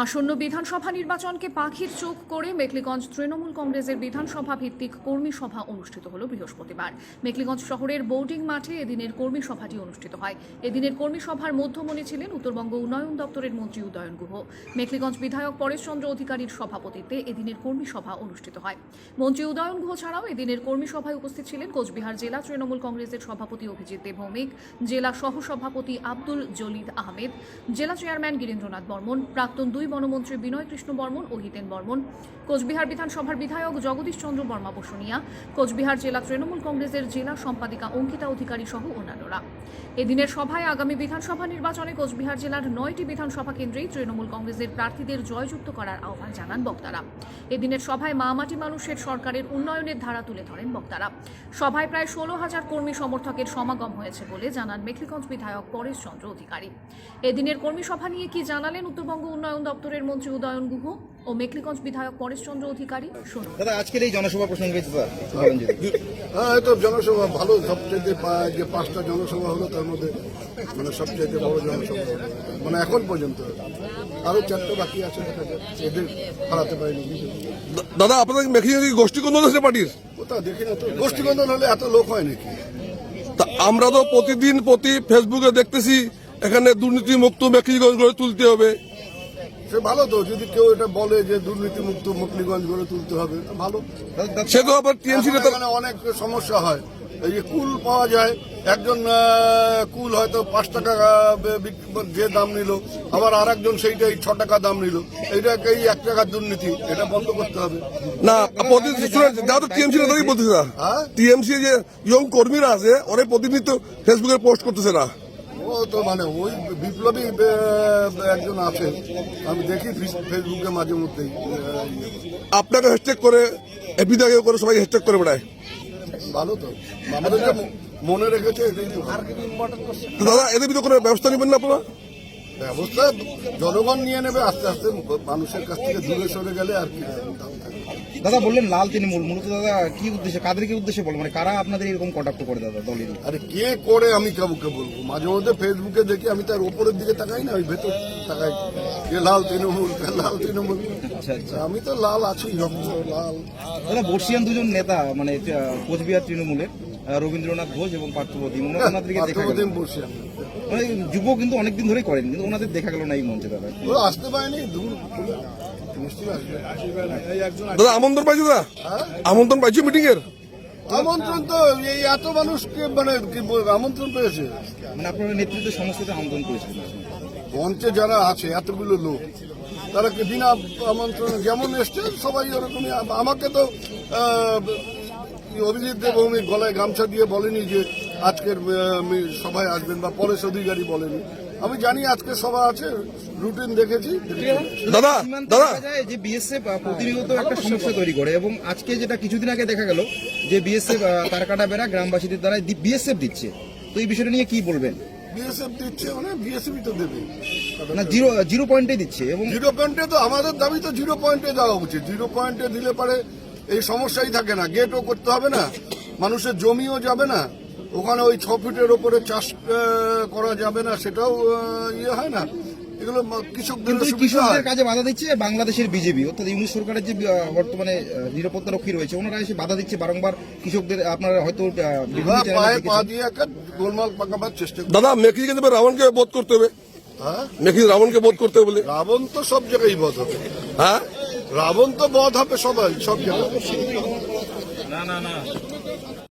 আসন্ন বিধানসভা নির্বাচনকে পাখির চোখ করে মেকলিগঞ্জ তৃণমূল কংগ্রেসের বিধানসভা ভিত্তিক কর্মী সভা অনুষ্ঠিত হল বৃহস্পতিবার। মেকলিগঞ্জ শহরের বোর্ডিং মাঠে এদিনের কর্মী সভাটি অনুষ্ঠিত হয়। এদিনের কর্মী সভার মধ্যমণি ছিলেন উত্তরবঙ্গ উন্নয়ন দপ্তরের মন্ত্রী উদয়ন গুহ। মেকলিগঞ্জ বিধায়ক পরেশচন্দ্র অধিকারীর সভাপতিত্বে এদিনের কর্মী সভা অনুষ্ঠিত হয়। মন্ত্রী উদয়ন গুহ ছাড়াও এদিনের কর্মী সভায় উপস্থিত ছিলেন কোচবিহার জেলা তৃণমূল কংগ্রেসের সভাপতি অভিজিৎ দেবভৌমিক, জেলা সহসভাপতি আব্দুল জলিদ আহমেদ, জেলা চেয়ারম্যান গিরীন্দ্রনাথ বর্মন, প্রাক্তন দুই বনমন্ত্রী বিনয় কৃষ্ণ বর্মন ও হিতেন বর্মন। কোচবিহার বিধানসভার বিধায়ক জগদীশ চন্দ্র বর্মা বসুনিয়া, কোচবিহার জেলা তৃণমূল কংগ্রেসের জেলা সম্পাদিকা অঙ্কিতা অধিকারী সহ অন্যান্যরা। এদিনের সভায় আগামী বিধানসভা নির্বাচনে কোচবিহার জেলার নয়টি বিধানসভা কেন্দ্রেই তৃণমূল কংগ্রেসের প্রার্থীদের জয়যুক্ত করার আহ্বান জানান বক্তারা। এদিনের সভায় মামাটি মানুষের সরকারের উন্নয়নের ধারা তুলে ধরেন বক্তারা। সভায় প্রায় ষোলো হাজার কর্মী সমর্থকের সমাগম হয়েছে বলে জানান মেখলিগঞ্জ বিধায়ক পরেশ চন্দ্র অধিকারী। এদিনের কর্মী সভা নিয়ে কি জানালেন উত্তরবঙ্গ উন্নয়ন দপ্তরের মন্ত্রী উদয়ন গুহ ও মেখলিগঞ্জ বিধায়ক পরেশ চন্দ্র অধিকারী শুনুন। দাদা আজকের এই জনসভা প্রসঙ্গে হ্যাঁ তো জনসভা ভালো সবচেয়ে যে পাঁচটা জনসভা হলো তার মধ্যে মানে সবচেয়ে বড় জনসভা মানে এখন পর্যন্ত। আরও চারটে বাকি আছে দেখা এদের হারাতে পারিনি দাদা আপনাদের মেখে কি গোষ্ঠী কন্দল আছে পার্টির কোথাও দেখি না তো। গোষ্ঠীকন্দন হলে এত লোক হয় নাকি? তা আমরা তো প্রতিদিন প্রতি ফেসবুকে দেখতেছি এখানে দুর্নীতি মুক্ত মেখিগঞ্জ গড়ে তুলতে হবে। সে ভালো তো যদি কেউ এটা বলে যে দুর্নীতি মুক্ত মুকলিগঞ্জ গড়ে তুলতে হবে ভালো। সে তো আবার টিএমসি অনেক সমস্যা হয়। এই যে কুল পাওয়া যায় একজন কুল হয়তো পাঁচ টাকা যে দাম নিল আবার আর একজন সেইটাই ছ টাকা দাম নিল। এইটাকে এই এক টাকার দুর্নীতি এটা বন্ধ করতে হবে। না টিএমসি বলতেছে না? টিএমসি যে ইয়ং কর্মীরা আছে ওরা প্রতিদিন তো ফেসবুকে পোস্ট করতেছে না। ও তো মানে ওই বিপ্লবী একজন আছে। আমি দেখি ফেসবুকে মাঝে মধ্যেই আপনাকে হ্যাশট্যাগ করে এপিদাকে করে সবাই হ্যাশট্যাগ করে বেড়ায়। ভালো তো। আমাদেরকে মনে রেখেছে দাদা এদের ভিতরে কোনো ব্যবস্থা নেবেন না আপনারা? ব্যবস্থা জনগণ নিয়ে নেবে আস্তে আস্তে মানুষের কাছ থেকে দূরে সরে গেলে আর কি দাদা বললেন লাল তৃণমূল মূলত দাদা কি উদ্দেশ্যে কাদের কি উদ্দেশ্যে বলব মানে কারা আপনাদের এরকম কন্ট্যাক্ট করে দাদা দলের? আরে কে করে আমি কাউকে বলব? মাঝে মধ্যে ফেসবুকে দেখি আমি তার উপরের দিকে তাকাই না ওই ভেতর তাকাই। কে লাল তৃণমূল লাল তৃণমূল? আচ্ছা আচ্ছা। আমি তো লাল আছি রক্ত লাল। দাদা বর্ষিয়ান দুজন নেতা মানে কোচবিহার তৃণমূলের। রবীন্দ্রনাথ ঘোষ এবং পার্থবতী ওনাদেরকে দেখা গেল। মানে যুব কিন্তু অনেকদিন ধরেই করেন কিন্তু ওনাদের দেখা গেল না এই মঞ্চে দাদা। আসতে পারেনি দূর। দাদা আমন্ত্রণ পাইছো দাদা? আমন্ত্রণ পাইছো মিটিং এর আমন্ত্রণ তো এই এত মানুষকে মানে কি আমন্ত্রণ পেয়েছে। মানে আপনারা নেতৃত্বের সমস্যাতে আমন্ত্রণ করেছিলেন মঞ্চে যারা আছে এতগুলো লোক তারা কি বিনা আমন্ত্রণ যেমন এসছে সবাই ওরকমই। আমাকে তো অভিজিৎ দেবভৌমি গলায় গামছা দিয়ে বলেনি যে আজকের সভায় আসবেন বা পরেশ অধিকারী বলেনি। আমি জানি আজকে সভা আছে রুটিন দেখেছি। দাদা দাদা। যে বিএসএফ প্রতিনিয়ত একটা সমস্যা তৈরি করে এবং আজকে যেটা কিছুদিন আগে দেখা গেল যে বিএসএফ তার কাটা বেড়া গ্রামবাসীদের দ্বারা বিএসএফ দিচ্ছে। তো এই বিষয়টা নিয়ে কি বলবেন? বিএসএফ দিচ্ছে মানে বিএসএফ তো দেবে। না জিরো জিরো পয়েন্টে দিচ্ছে এবং জিরো পয়েন্টে তো আমাদের দাবি তো জিরো পয়েন্টে দেওয়া উচিত। জিরো পয়েন্টে দিলে পারে এই সমস্যাই থাকে না গেটও করতে হবে না মানুষের জমিও যাবে না ওখানে ওই ছ ফিটের ওপরে চাষ করা যাবে না সেটাও ইয়ে হয় না। এগুলো কৃষকদের কৃষকদের কাজে বাধা দিচ্ছে বাংলাদেশের বিজেপি অর্থাৎ ইউনিট সরকারের যে বর্তমানে নিরাপত্তা রক্ষী রয়েছে ওনারা এসে বাধা দিচ্ছে বারংবার কৃষকদের আপনারা হয়তো গোলমাল পাকাবার চেষ্টা দাদা রাবণকে বোধ করতে হবে। হ্যাঁ? মেখি রাবণকে বোধ করতে হবে বলে। রাবণ তো সব জায়গায় বধ হবে। হ্যাঁ? রাবণ তো বধ হবে সবাই সব জায়গায়।